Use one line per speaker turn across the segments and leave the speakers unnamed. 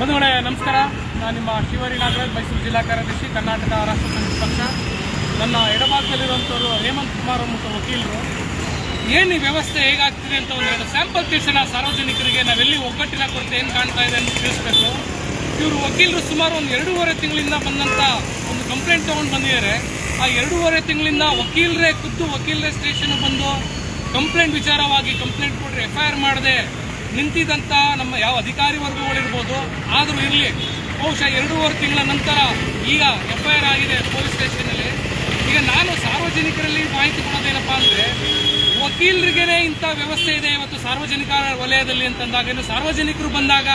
ಬಂಧುಗಳೇ, ನಮಸ್ಕಾರ. ನಾನು ನಿಮ್ಮ ಶಿವರಿ ನಾಗರಾಜ್, ಮೈಸೂರು ಜಿಲ್ಲಾ ಕಾರ್ಯದರ್ಶಿ, ಕರ್ನಾಟಕ ರಾಷ್ಟ್ರ ಸಮಿತಿ ಪಕ್ಷ. ನನ್ನ ಎಡಭಾಗದಲ್ಲಿರುವಂಥವ್ರು ಹೇಮಂತ್ ಕುಮಾರ್ ಮತ್ತು ವಕೀಲರು. ಏನು ವ್ಯವಸ್ಥೆ ಹೇಗಾಗ್ತಿದೆ ಅಂತ ಒಂದು ಎರಡು ಸ್ಯಾಂಪಲ್ ತಿಳಿಸೋಣ ಸಾರ್ವಜನಿಕರಿಗೆ ನಾವೆಲ್ಲಿ ಒಗ್ಗಟ್ಟಿನ ಕೊರತೆ ಏನು ಕಾಣ್ತಾ ಇದೆ ಅಂತ ತಿಳಿಸ್ಬೇಕು. ಇವರು ವಕೀಲರು ಸುಮಾರು ಒಂದು ಎರಡೂವರೆ ತಿಂಗಳಿಂದ ಬಂದಂಥ ಒಂದು ಕಂಪ್ಲೇಂಟ್ ತೊಗೊಂಡು ಬಂದಿದ್ದಾರೆ. ಆ ಎರಡೂವರೆ ತಿಂಗಳಿಂದ ವಕೀಲರೇ ಖುದ್ದು ವಕೀಲರೇ ಸ್ಟೇಷನ್ ಬಂದು ಕಂಪ್ಲೇಂಟ್ ವಿಚಾರವಾಗಿ ಕಂಪ್ಲೇಂಟ್ ಕೊಟ್ಟರೆ ಎಫ್ ಐ ಆರ್ ಮಾಡದೆ ನಿಂತಿದ್ದಂಥ ನಮ್ಮ ಯಾವ ಅಧಿಕಾರಿ ವರ್ಗಗಳಿರ್ಬೋದು ಆದರೂ ಇರಲಿ. ಬಹುಶಃ ಎರಡೂವರೆ ತಿಂಗಳ ನಂತರ ಈಗ ಎಫ್ ಐ ಆಗಿದೆ ಪೊಲೀಸ್ ಸ್ಟೇಷನಲ್ಲಿ ಈಗ ನಾನು ಸಾರ್ವಜನಿಕರಲ್ಲಿ ಮಾಹಿತಿ ಕೊಡೋದೇನಪ್ಪ ಅಂದರೆ, ವಕೀಲರಿಗೇನೆ ಇಂಥ ವ್ಯವಸ್ಥೆ ಇದೆ ಇವತ್ತು ಸಾರ್ವಜನಿಕ ವಲಯದಲ್ಲಿ ಅಂತಂದಾಗ ಏನು ಸಾರ್ವಜನಿಕರು ಬಂದಾಗ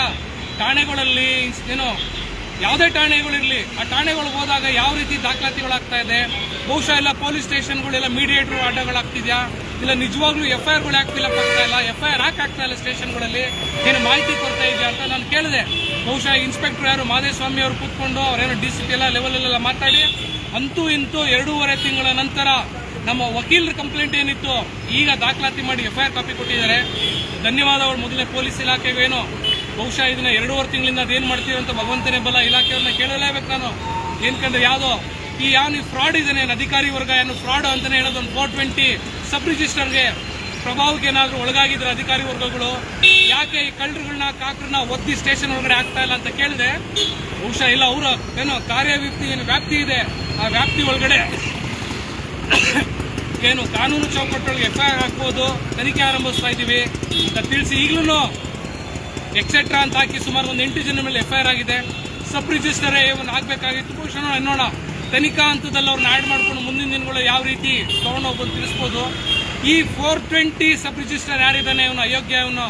ಠಾಣೆಗಳಲ್ಲಿ ಏನೋ, ಯಾವುದೇ ಠಾಣೆಗಳಿರಲಿ ಆ ಠಾಣೆಗಳು ಹೋದಾಗ ಯಾವ ರೀತಿ ದಾಖಲಾತಿಗಳಾಗ್ತಾ ಇದೆ? ಬಹುಶಃ ಎಲ್ಲ ಪೊಲೀಸ್ ಸ್ಟೇಷನ್ಗಳೆಲ್ಲ ಮೀಡಿಯೇಟ್ರು ಅಡ್ಡಗಳಾಗ್ತಿದ್ಯಾ? ಇಲ್ಲ, ನಿಜವಾಗ್ಲೂ ಎಫ್ ಐ ಆರ್ಗಳು ಯಾಕೆ ಇಲ್ಲ ಎಫ್ ಐ ಆರ್ ಯಾಕೆ ಆಗ್ತಾ ಇಲ್ಲ ಸ್ಟೇಷನ್ಗಳಲ್ಲಿ. ಏನು ಮಾಹಿತಿ ಕೊಡ್ತಾ ಇದೆಯಾ ಅಂತ ನಾನು ಕೇಳಿದೆ. ಬಹುಶಃ ಇನ್ಸ್ಪೆಕ್ಟರ್ ಯಾರು ಮಾದೇಸ್ವಾಮಿ ಅವರು ಕೂತ್ಕೊಂಡು ಅವರೇನು ಡಿ ಸಿ ಪಿ ಎಲ್ಲ ಲೆವೆಲಲ್ಲೆಲ್ಲ ಮಾತಾಡಿ. ಅಂತೂ ಇಂತೂ ಎರಡೂವರೆ ತಿಂಗಳ ನಂತರ ನಮ್ಮ ವಕೀಲರ ಕಂಪ್ಲೇಂಟ್ ಏನಿತ್ತು, ಈಗ ದಾಖಲಾತಿ ಮಾಡಿ ಎಫ್ ಕಾಪಿ ಕೊಟ್ಟಿದ್ದಾರೆ. ಧನ್ಯವಾದ ಅವರು ಮೊದಲೇ ಪೊಲೀಸ್ ಇಲಾಖೆಗೇನು ಬಹುಶಃ ಇದನ್ನ ಎರಡೂವರೆ ತಿಂಗಳಿಂದ ಅದೇನು ಮಾಡ್ತೀವಿ ಅಂತ ಭಗವಂತನೇ ಬಲ ಇಲಾಖೆಯವ್ರನ್ನ ಕೇಳಲೇಬೇಕು ನಾನು. ಏನ್ಕಂದ್ರೆ ಯಾವುದೋ ಈ ಯಾವ ಫ್ರಾಡ್ ಇದ್ದಾನೆ ಅಧಿಕಾರಿ ವರ್ಗ ಏನು ಫ್ರಾಡ್ ಅಂತಲೇ ಹೇಳೋದು ಒಂದು ಫೋರ್ ಟ್ವೆಂಟಿ ಸಬ್ ರಿಜಿಸ್ಟರ್ಗೆ ಪ್ರಭಾವಕ್ಕೆ ಏನಾದರೂ ಒಳಗಾಗಿದ್ರೆ ಅಧಿಕಾರಿ ವರ್ಗಗಳು, ಯಾಕೆ ಈ ಕಳ್ಳರುಗಳನ್ನ ಕಾಕ್ರನ್ನ ಒತ್ತಿ ಸ್ಟೇಷನ್ ಒಳಗಡೆ ಆಗ್ತಾ ಇಲ್ಲ ಅಂತ ಕೇಳಿದೆ ಬಹುಶಃ ಇಲ್ಲ, ಅವರ ಏನು ಕಾರ್ಯವ್ಯಾಪ್ತಿ, ಏನು ವ್ಯಾಪ್ತಿ ಇದೆ, ಆ ವ್ಯಾಪ್ತಿ ಒಳಗಡೆ ಏನು ಕಾನೂನು ಚೌಕಟ್ಟೊಳಗೆ ಎಫ್ ಐ ಆರ್ ಹಾಕ್ಬೋದು, ತನಿಖೆ ಆರಂಭಿಸ್ತಾ ಇದ್ದೀವಿ ಅಂತ ತಿಳಿಸಿ ಈಗಲೂ ಎಕ್ಸೆಟ್ರಾ ಅಂತ ಹಾಕಿ ಸುಮಾರು ಒಂದು ಎಂಟು ಜನ ಮೇಲೆ ಎಫ್ ಐ ಆಗಿದೆ ಸಬ್ ರಿಜಿಸ್ಟರೇ ಏನು ಆಗಬೇಕಾಗಿತ್ತು. ಬಹುಶಃ ನೋಡೋಣ ತನಿಖಾ ಹಂತದಲ್ಲಿ ಅವ್ರನ್ನ ಆ್ಯಡ್ ಮಾಡ್ಕೊಂಡು ಮುಂದಿನ ದಿನಗಳು ಯಾವ ರೀತಿ ತೊಗೊಂಡು ಹೋಗ್ಬೋದು ತಿಳಿಸ್ಬೋದು. ಈ ಫೋರ್ ಟ್ವೆಂಟಿ ಸಬ್ ರಿಜಿಸ್ಟರ್ ಯಾರಿದ್ದಾನೆ, ಇವನು ಅಯೋಗ್ಯ, ಇವನು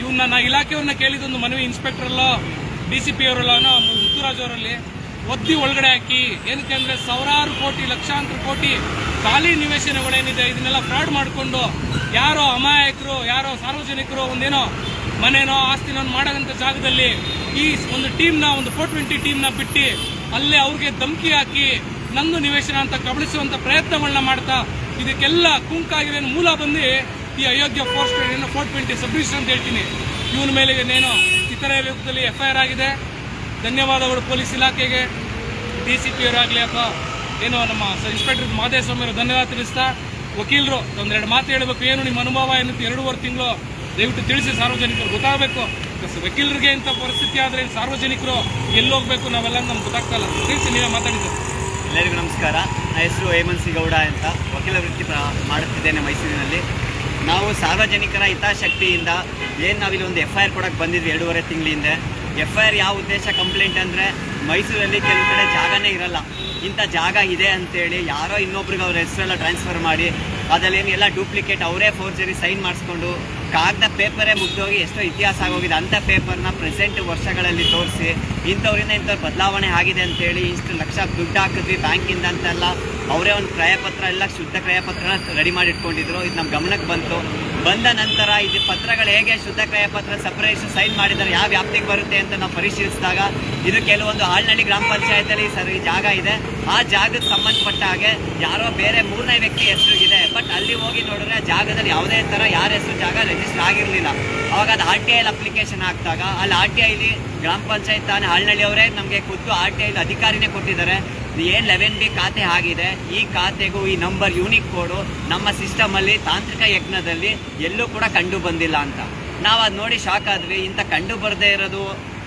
ಇವನ್ನ ನಾ ಇಲಾಖೆಯವ್ರನ್ನ ಕೇಳಿದೊಂದು ಮನವಿ ಇನ್ಸ್ಪೆಕ್ಟ್ರಲ್ಲೋ, ಡಿ ಸಿ ಪಿ ಅವರಲ್ಲೋ ಮುತ್ತುರಾಜ್ ಅವರಲ್ಲಿ. ಒತ್ತಿ ಒಳಗಡೆ ಹಾಕಿ, ಏನಕ್ಕೆ ಅಂದರೆ ಸಾವಿರಾರು ಕೋಟಿ, ಲಕ್ಷಾಂತರ ಕೋಟಿ ಖಾಲಿ ನಿವೇಶನಗಳೇನಿದೆ ಇದನ್ನೆಲ್ಲ ಫ್ರಾಡ್ ಮಾಡಿಕೊಂಡು ಯಾರೋ ಅಮಾಯಕರು, ಯಾರೋ ಸಾರ್ವಜನಿಕರು ಒಂದೇನೋ ಮನೇನೋ ಆಸ್ತಿನೋ ಮಾಡೋಂಥ ಜಾಗದಲ್ಲಿ ಈ ಒಂದು ಟೀಮ್ನ ಒಂದು ಫೋರ್ ಟ್ವೆಂಟಿ ಟೀಮ್ನ ಬಿಟ್ಟು ಅಲ್ಲೇ ಅವ್ರಿಗೆ ಧಮಕಿ ಹಾಕಿ ನಂದು ನಿವೇಶನ ಅಂತ ಕಬಳಿಸುವಂತ ಪ್ರಯತ್ನಗಳನ್ನ ಮಾಡ್ತಾ ಇದಕ್ಕೆಲ್ಲ ಕುಂಕಾಗಿದೆ ಮೂಲ ಬಂದು ಈ ಅಯೋಗ್ಯ ಏನೋ ಫೋರ್ ಟ್ವೆಂಟಿ ಸಬ್ರಿಜಿಸ್ಟರ್ ಅಂತ ಹೇಳ್ತೀನಿ. ಇವನ ಮೇಲೆ ಏನೇನು ಇತರೆ ರೂಪದಲ್ಲಿ ಎಫ್ಐಆರ್ ಆಗಿದೆ. ಧನ್ಯವಾದಗಳು ಪೊಲೀಸ್ ಇಲಾಖೆಗೆ. ಡಿ ಸಿ ಪಿ ಅವರಾಗಲಿ ಅಥವಾ ಏನು ನಮ್ಮ ಇನ್ಸ್ಪೆಕ್ಟರ್ ಮಾದೇಸ್ವಾಮಿ ಅವರು ಧನ್ಯವಾದ ತಿಳಿಸ್ತಾ, ವಕೀಲರು ಒಂದೆರಡು ಮಾತು ಹೇಳಬೇಕು. ಏನು ನಿಮ್ಮ ಅನುಭವ ಏನಂತ ಎರಡೂವರೆ ತಿಂಗಳು ದಯವಿಟ್ಟು ತಿಳಿಸಿ ಸಾರ್ವಜನಿಕರು ಗೊತ್ತಾಗಬೇಕು. ವಕೀಲರಿಗೆ ಇಂಥ ಪರಿಸ್ಥಿತಿ ಆದರೆ ಸಾರ್ವಜನಿಕರು ಎಲ್ಲಿ ಹೋಗ್ಬೇಕು ನಾವೆಲ್ಲ ನಮ್ಗೆ ಗೊತ್ತಾಗ್ತಲ್ಲ ತಿಳಿಸಿ ನೀವೇ ಮಾತಾಡಿದ್ದು
ಎಲ್ಲರಿಗೂ ನಮಸ್ಕಾರ. ನನ್ನ ಹೆಸರು ಹೇಮಂತ್ ಗೌಡ ಅಂತ ವಕೀಲ ವೃತ್ತಿ ಮಾಡುತ್ತಿದ್ದೇನೆ ಮೈಸೂರಿನಲ್ಲಿ. ನಾವು ಸಾರ್ವಜನಿಕರ ಹಿತಾಶಕ್ತಿಯಿಂದ ಏನು ನಾವಿಲ್ಲಿ ಒಂದು ಎಫ್ ಐ ಆರ್ ಕೊಡೋಕ್ಕೆ ಬಂದಿದ್ವಿ ಎರಡೂವರೆ ತಿಂಗಳಿಂದ ಎಫ್ ಐ ಆರ್ ಯಾವ ಉದ್ದೇಶ ಕಂಪ್ಲೇಂಟ್ ಅಂದರೆ ಮೈಸೂರಲ್ಲಿ ಕೆಲವು ಕಡೆ ಜಾಗನೇ ಇರಲ್ಲ. ಇಂಥ ಜಾಗ ಇದೆ ಅಂತೇಳಿ ಯಾರೋ ಇನ್ನೊಬ್ರಿಗೆ ಅವ್ರ ಹೆಸರೆಲ್ಲ ಟ್ರಾನ್ಸ್ಫರ್ ಮಾಡಿ, ಅದಲ್ಲೇನು ಎಲ್ಲ ಡೂಪ್ಲಿಕೇಟ್ ಅವರೇ ಫೋರ್ಜರಿ ಸೈನ್ ಮಾಡಿಸ್ಕೊಂಡು ಕಾಗದ ಪೇಪರೇ ಮುಗ್ದೋಗಿ ಎಷ್ಟೋ ಇತಿಹಾಸ ಆಗೋಗಿದೆ. ಅಂಥ ಪೇಪರ್ನ ಪ್ರೆಸೆಂಟ್ ವರ್ಷಗಳಲ್ಲಿ ತೋರಿಸಿ, ಇಂಥವ್ರಿಂದ ಇಂಥವ್ರು ಬದಲಾವಣೆ ಆಗಿದೆ ಅಂತೇಳಿ ಇಷ್ಟು ಲಕ್ಷ ದುಡ್ಡು ಹಾಕಿದ್ವಿ ಬ್ಯಾಂಕಿಂದ ಅಂತೆಲ್ಲ, ಅವರೇ ಒಂದು ಕ್ರಯಪತ್ರ, ಎಲ್ಲ ಶುದ್ಧ ಕ್ರಯಪತ್ರನ ರೆಡಿ ಮಾಡಿ ಇಟ್ಕೊಂಡಿದ್ರು ಇದು ನಮ್ಮ ಗಮನಕ್ಕೆ ಬಂತು. ಬಂದ ನಂತರ ಇದು ಪತ್ರಗಳು ಹೇಗೆ ಶುದ್ಧ ಕ್ರಯಪತ್ರ ಸಪರೇಷನ್ ಸೈನ್ ಮಾಡಿದರೆ ಯಾವ ವ್ಯಾಪ್ತಿಗೆ ಬರುತ್ತೆ ಅಂತ ನಾವು ಪರಿಶೀಲಿಸಿದಾಗ ಇದು ಕೆಲವೊಂದು ಆಳ್ನಳ್ಳಿ ಗ್ರಾಮ ಪಂಚಾಯತಲ್ಲಿ ಸರ್ ಈ ಜಾಗ ಇದೆ. ಆ ಜಾಗಕ್ಕೆ ಸಂಬಂಧಪಟ್ಟ ಹಾಗೆ ಯಾರೋ ಬೇರೆ ಮೂರನೇ ವ್ಯಕ್ತಿ ಹೆಸರು ಇದೆ. ಬಟ್ ಅಲ್ಲಿ ಹೋಗಿ ನೋಡಿದ್ರೆ ಜಾಗದಲ್ಲಿ ಯಾವುದೇ ಥರ ಯಾರ ಹೆಸರು ಜಾಗ ರಿಜಿಸ್ಟರ್ ಆಗಿರಲಿಲ್ಲ. ಅವಾಗ ಅದು ಆರ್ ಟಿ ಐಲಿ ಅಪ್ಲಿಕೇಶನ್ ಹಾಕಿದಾಗ, ಅಲ್ಲಿ ಆರ್ ಟಿ ಐಲಿ ಗ್ರಾಮ ಪಂಚಾಯತ್ ತಾನೇ ಅವರೇ ನಮಗೆ ಖುದ್ದು ಆರ್ ಟಿ ಐಲಿ ಅಧಿಕಾರಿನೇ ಕೊಟ್ಟಿದ್ದಾರೆ. ಏನು ಲೆವೆನ್ ಬಿ ಖಾತೆ ಆಗಿದೆ. ಈ ಖಾತೆಗೂ ಈ ನಂಬರ್ ಯೂನಿಕ್ ಕೋಡು ನಮ್ಮ ಸಿಸ್ಟಮಲ್ಲಿ ತಾಂತ್ರಿಕ ಯಜ್ಞದಲ್ಲಿ ಎಲ್ಲೂ ಕೂಡ ಕಂಡು ಬಂದಿಲ್ಲ ಅಂತ. ನಾವು ಅದು ನೋಡಿ ಶಾಕ್ ಆದ್ವಿ. ಇಂಥ ಕಂಡು ಬರದೇ ಇರೋದು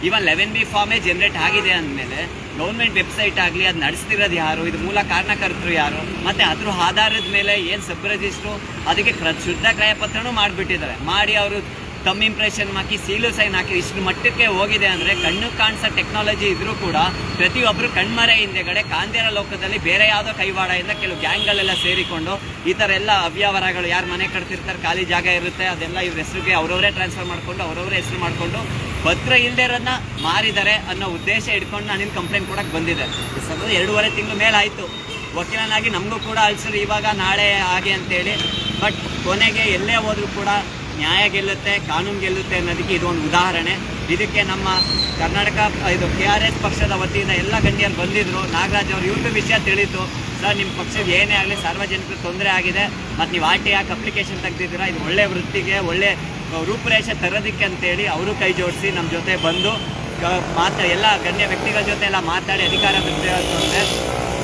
ಇವನ್ ಲೆವೆನ್ ಬಿ ಫಾರ್ಮೇ ಜನರೇಟ್ ಆಗಿದೆ ಅಂದಮೇಲೆ ಗೌರ್ಮೆಂಟ್ ವೆಬ್ಸೈಟ್ ಆಗಲಿ ಅದು ನಡೆಸ್ತಿರೋದು ಯಾರು? ಇದು ಮೂಲ ಕಾರಣಕರ್ತರು ಯಾರು? ಮತ್ತೆ ಅದ್ರ ಆಧಾರದ ಮೇಲೆ ಏನು ಸಬ್ ರಿಜಿಸ್ಟ್ರು ಅದಕ್ಕೆ ಶುದ್ಧ ಕ್ರಯಪತ್ರನೂ ಮಾಡಿಬಿಟ್ಟಿದ್ದಾರೆ. ಮಾಡಿ ಅವರು ತಮ್ಮ ಇಂಪ್ರೆಷನ್ ಹಾಕಿ ಸೀಲು ಸೈನ್ ಹಾಕಿ ಇಷ್ಟು ಮಟ್ಟಕ್ಕೆ ಹೋಗಿದೆ ಅಂದರೆ ಕಣ್ಣು ಕಾಣಿಸೋ ಟೆಕ್ನಾಲಜಿ ಇದ್ರೂ ಕೂಡ ಪ್ರತಿಯೊಬ್ಬರು ಕಣ್ಮರೆ ಹಿಂದೆಗಡೆ ಕಾಂದೇರ ಲೋಕದಲ್ಲಿ ಬೇರೆ ಯಾವುದೋ ಕೈವಾಡದಿಂದ ಕೆಲವು ಗ್ಯಾಂಗ್ಗಳೆಲ್ಲ ಸೇರಿಕೊಂಡು ಈ ಥರ ಎಲ್ಲ ಅವ್ಯವಹಾರಗಳು ಯಾರು ಮನೆ ಕಟ್ತಿರ್ತಾರೆ, ಖಾಲಿ ಜಾಗ ಇರುತ್ತೆ, ಅದೆಲ್ಲ ಇವ್ರ ಹೆಸರಿಗೆ ಅವರವರೇ ಟ್ರಾನ್ಸ್ಫರ್ ಮಾಡಿಕೊಂಡು, ಅವರವರೇ ಹೆಸರು ಮಾಡಿಕೊಂಡು ಪತ್ರ ಇಲ್ಲದೆ ಇರೋದನ್ನ ಮಾರಿದ್ದಾರೆ ಅನ್ನೋ ಉದ್ದೇಶ ಇಟ್ಕೊಂಡು ನಾನಿಲ್ಲಿ ಕಂಪ್ಲೇಂಟ್ ಕೊಡಕ್ಕೆ ಬಂದಿದೆ ಸರ್ ಎರಡೂವರೆ ತಿಂಗಳು ಮೇಲೆ ಆಯಿತು ವಕೀಲನಾಗಿ ನಮಗೂ ಕೂಡ ಅಲ್ಸರು ಇವಾಗ ನಾಳೆ ಹಾಗೆ ಅಂತೇಳಿ. ಬಟ್ ಕೊನೆಗೆ ಎಲ್ಲೇ ಹೋದರೂ ಕೂಡ ನ್ಯಾಯ ಗೆಲ್ಲುತ್ತೆ, ಕಾನೂನು ಗೆಲ್ಲುತ್ತೆ ಅನ್ನೋದಕ್ಕೆ ಇದೊಂದು ಉದಾಹರಣೆ. ಇದಕ್ಕೆ ನಮ್ಮ ಕರ್ನಾಟಕ, ಇದು ಕೆ ಆರ್ ಎಸ್ ಪಕ್ಷದ ವತಿಯಿಂದ ಎಲ್ಲ ಗಣ್ಯರು ಬಂದಿದ್ರು. ನಾಗರಾಜ್ ಅವರು ಯೂಟ್ಯೂಬ್ ವಿಷಯ ತಿಳಿತು. ಸರ್, ನಿಮ್ಮ ಪಕ್ಷದ ಏನೇ ಆಗಲಿ ಸಾರ್ವಜನಿಕರಿಗೆ ತೊಂದರೆ ಆಗಿದೆ. ಮತ್ತು ನೀವು ಆರ್ ಟಿ ಯಾಕೆ ಅಪ್ಲಿಕೇಶನ್ ತೆಗೆದಿದ್ದೀರಾ? ಇದು ಒಳ್ಳೆ ವೃತ್ತಿಗೆ, ಒಳ್ಳೆ ರೂಪುರೇಷೆ ತರೋದಕ್ಕೆ ಅಂತೇಳಿ ಅವರು ಕೈ ಜೋಡಿಸಿ ನಮ್ಮ ಜೊತೆ ಬಂದು ಮಾತ್ರ ಎಲ್ಲ ಗಣ್ಯ ವ್ಯಕ್ತಿಗಳ ಜೊತೆ ಎಲ್ಲ ಮಾತಾಡಿ ಅಧಿಕಾರ ಬಿಟ್ಟಿರೋದ್ರೆ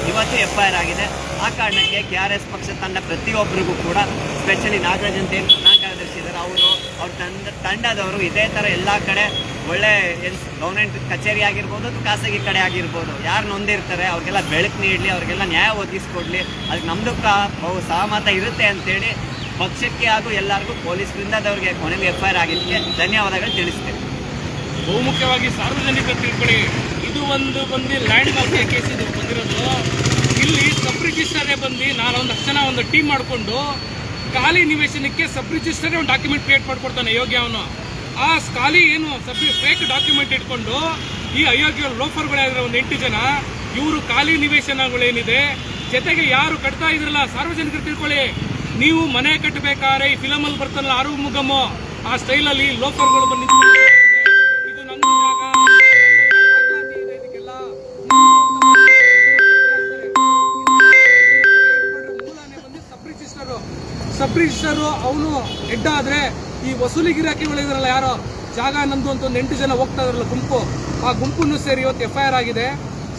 ಇವತ್ತು ಎಫ್ ಆಗಿದೆ. ಆ ಕಾರಣಕ್ಕೆ ಕೆ ಆರ್ ಎಸ್ ಪಕ್ಷ ತಂಡ ಪ್ರತಿಯೊಬ್ಬರಿಗೂ ಕೂಡ ಸ್ಪೆಷಲಿ ನಾಗರಾಜ್ ಅಂತ ಏನು ಪ್ರಧಾನ ಕಾರ್ಯದರ್ಶಿ ಇದ್ದಾರೆ ಅವರು ಅವ್ರ ತಂಡ ತಂಡದವರು ಇದೇ ಥರ ಎಲ್ಲ ಕಡೆ ಒಳ್ಳೆ ಗೌರ್ಮೆಂಟ್ ಕಚೇರಿ ಆಗಿರ್ಬೋದು ಅಥವಾ ಖಾಸಗಿ ಕಡೆ ಆಗಿರ್ಬೋದು. ಯಾರು ನೊಂದಿರ್ತಾರೆ, ಅವ್ರಿಗೆಲ್ಲ ಬೆಳಕು ನೀಡಲಿ, ಅವ್ರಿಗೆಲ್ಲ ನ್ಯಾಯ ಒದಗಿಸ್ಕೊಡ್ಲಿ. ಅದಕ್ಕೆ ನಮ್ಮದು ಬಹು ಸಹಮತ ಇರುತ್ತೆ ಅಂತೇಳಿ ಪಕ್ಷಕ್ಕೆ ಹಾಗೂ ಎಲ್ಲರಿಗೂ ಪೊಲೀಸ್ ವೃಂದದವ್ರಿಗೆ ಕೊನೆಗೆ ಎಫ್ ಐ ಆರ್ ಆಗಿದ್ದಕ್ಕೆ ಧನ್ಯವಾದಗಳು ತಿಳಿಸ್ತೇವೆ
ಬಹುಮುಖ್ಯವಾಗಿ ಸಾರ್ವಜನಿಕ ತಿಳ್ಕೊಳ್ಳಿ ಇದು ಒಂದು ಬಂದು ಲ್ಯಾಂಡ್ ಮಾಫಿಯಾ ಕೇಸ್ ಇದು ಬಂದಿರೋದು. ಇಲ್ಲಿ ಸಬ್ ರಿಜಿಸ್ಟರೇ ಬಂದು ನಾನು ಒಂದಷ್ಟು ಜನ ಒಂದು ಟೀಮ್ ಮಾಡಿಕೊಂಡು ಖಾಲಿ ನಿವೇಶನಕ್ಕೆ ಸಬ್ ರಿಜಿಸ್ಟರ್ ಒಂದು ಡಾಕ್ಯುಮೆಂಟ್ ಕ್ರಿಯೇಟ್ ಮಾಡ್ಕೊಡ್ತಾನೆ ಅಯೋಗ್ಯ ಅವನು. ಆ ಖಾಲಿ ಏನು ಸಬ್ ಫೇಕ್ ಡಾಕ್ಯುಮೆಂಟ್ ಇಟ್ಕೊಂಡು ಈ ಅಯೋಗ್ಯ ಲೋಫರ್ಗಳಾಗಿರೋ ಒಂದು ಎಂಟು ಜನ, ಇವರು ಖಾಲಿ ನಿವೇಶನಗಳೇನಿದೆ, ಜೊತೆಗೆ ಯಾರು ಕಟ್ತಾ ಇದ್ರಲ್ಲ, ಸಾರ್ವಜನಿಕರು ತಿಳ್ಕೊಳ್ಳಿ. ನೀವು ಮನೆ ಕಟ್ಟಬೇಕಾದ್ರೆ ಈ ಫಿಲಮಲ್ಲಿ ಬರ್ತಾನಲ್ಲ ಆರು ಮುಗಮು ಆ ಸ್ಟೈಲಲ್ಲಿ ಲೋಫರ್ಗಳು ಬಂದು ಸಬ್ ರಿಜಿಸ್ಟರು ಅವನು ಹೆಡ್ ಆದ್ರೆ ಈ ವಸೂಲಿ ಗಿರಾಕಿಗಳಿದ್ರಲ್ಲ ಯಾರೋ? ಜಾಗ ನಂದು ಅಂತ ಒಂದು ಎಂಟು ಜನ ಹೋಗ್ತಾ ಇದ್ರಲ್ಲ ಗುಂಪು. ಆ ಗುಂಪನ್ನು ಸೇರಿ ಇವತ್ತು ಎಫ್ ಐ ಆಗಿದೆ.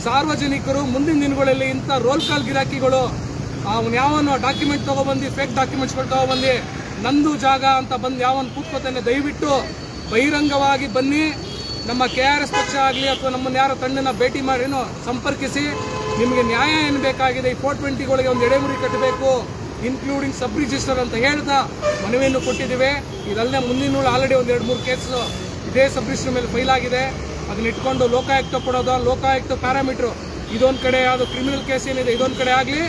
ಸಾರ್ವಜನಿಕರು ಮುಂದಿನ ದಿನಗಳಲ್ಲಿ ಇಂಥ ರೋಲ್ ಕಾಲ್ ಗಿರಾಕಿಗಳು, ಅವನು ಯಾವನು ಡಾಕ್ಯುಮೆಂಟ್ ತಗೊಬಂದು ಫೇಕ್ ಡಾಕ್ಯುಮೆಂಟ್ಸ್ಗಳು ತಗೊಬಂದು, ನಂದು ಜಾಗ ಅಂತ ಬಂದು ಯಾವನು ಕೂತ್ಕೋತಾನೆ? ದಯವಿಟ್ಟು ಬಹಿರಂಗವಾಗಿ ಬನ್ನಿ. ನಮ್ಮ ಕೆ ಆರ್ ಎಸ್ ಪಕ್ಷ ಆಗಲಿ ಅಥವಾ ನಮ್ಮನ್ನು ಯಾರೋ ತಂಡನ ಭೇಟಿ ಮಾಡಿನೋ ಸಂಪರ್ಕಿಸಿ. ನಿಮಗೆ ನ್ಯಾಯ ಏನು ಬೇಕಾಗಿದೆ? ಈ ಫೋರ್ ಟ್ವೆಂಟಿಗಳಿಗೆ ಒಂದು ಎಡೆಮುರಿ ಕಟ್ಟಬೇಕು ಇನ್ಕ್ಲೂಡಿಂಗ್ ಸಬ್ ರಿಜಿಸ್ಟರ್ ಅಂತ ಹೇಳ್ತಾ ಮನವಿಯನ್ನು ಕೊಟ್ಟಿದ್ದೇವೆ. ಇದಲ್ಲದೆ ಮುಂದಿನ ಆಲ್ರೆಡಿ ಒಂದು ಎರಡು ಮೂರು ಕೇಸು ಇದೇ ಸಬ್ ರಿಜಿಸ್ಟರ್ ಮೇಲೆ ಫೈಲ್ ಆಗಿದೆ. ಅದನ್ನ ಇಟ್ಕೊಂಡು ಲೋಕಾಯುಕ್ತ ಕೊಡೋದು, ಲೋಕಾಯುಕ್ತ ಪ್ಯಾರಾಮೀಟ್ರು ಇದೊಂದು ಕಡೆ ಯಾವುದು ಕ್ರಿಮಿನಲ್ ಕೇಸ್ ಏನಿದೆ, ಇದೊಂದು ಕಡೆ ಆಗಲಿ,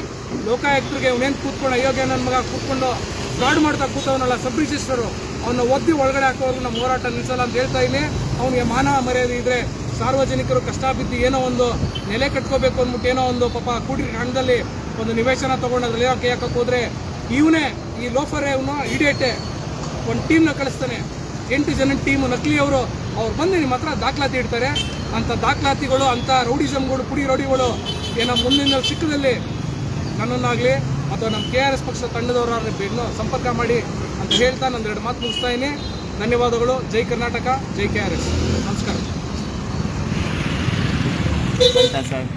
ಲೋಕಾಯುಕ್ತರಿಗೆ ಅವನೇನು ಕೂತ್ಕೊಂಡು ಅಯೋಗ್ಯ ನನ್ನ ಮಗ ಕೂತ್ಕೊಂಡು ಫ್ರಾಡ್ ಮಾಡ್ತಾ ಕೂತವನಲ್ಲ ಸಬ್ ರಿಜಿಸ್ಟರು ಅವನ್ನ ಒದ್ದಿ ಒಳಗಡೆ ಹಾಕೋರು ನಮ್ಮ ಹೋರಾಟ ನಿಲ್ಲಿಸಲ್ಲ ಅಂತ ಹೇಳ್ತಾ ಇದ್ದೀನಿ. ಅವನಿಗೆ ಮಾನವ ಮರ್ಯಾದೆ ಇದ್ರೆ ಸಾರ್ವಜನಿಕರು ಕಷ್ಟ ಬಿದ್ದು ಏನೋ ಒಂದು ನೆಲೆ ಕಟ್ಕೋಬೇಕು ಅಂದ್ಬಿಟ್ಟು ಏನೋ ಒಂದು ಪಾಪ ಕೂಡಿ ಹಣದಲ್ಲಿ ಒಂದು ನಿವೇಶನ ತಗೊಂಡು ಅದ್ರಲ್ಲಿ ಯಾಕೆ ಹಾಕಕ್ಕೆ ಹೋದ್ರೆ ಇವನೇ, ಈ ಲೋಫರೇ ಇವನು ಇಡಿಯೇಟೆ ಒಂದು ಟೀಮ್ನ ಕಳಿಸ್ತಾನೆ. ಎಂಟು ಜನ ಟೀಮು ನಕಲಿಯವರು ಅವ್ರು. ಬಂದು ನಿಮ್ಮ ಹತ್ರ ದಾಖಲಾತಿ ಇಡ್ತಾರೆ. ಅಂಥ ದಾಖಲಾತಿಗಳು, ಅಂಥ ರೌಡಿಸಮ್ಗಳು, ಪುಡಿ ರೌಡಿಗಳು ಏನೋ ಮುಂದಿನ ಸಿಕ್ಕದಲ್ಲಿ ನನ್ನನ್ನಾಗಲಿ ಅಥವಾ ನಮ್ಮ ಕೆ ಆರ್ ಎಸ್ ಪಕ್ಷ ತಂಡದವರಾಗಲಿ ಇನ್ನೂ ಸಂಪರ್ಕ ಮಾಡಿ ಅಂತ ಹೇಳ್ತಾ ನಾನು ಎರಡು ಮಾತು ಮುಗಿಸ್ತಾ ಇದ್ದೀನಿ. ಧನ್ಯವಾದಗಳು. ಜೈ ಕರ್ನಾಟಕ, ಜೈ ಕೆ ಆರ್ ಎಸ್ ನಮಸ್ಕಾರ.
ಸರ್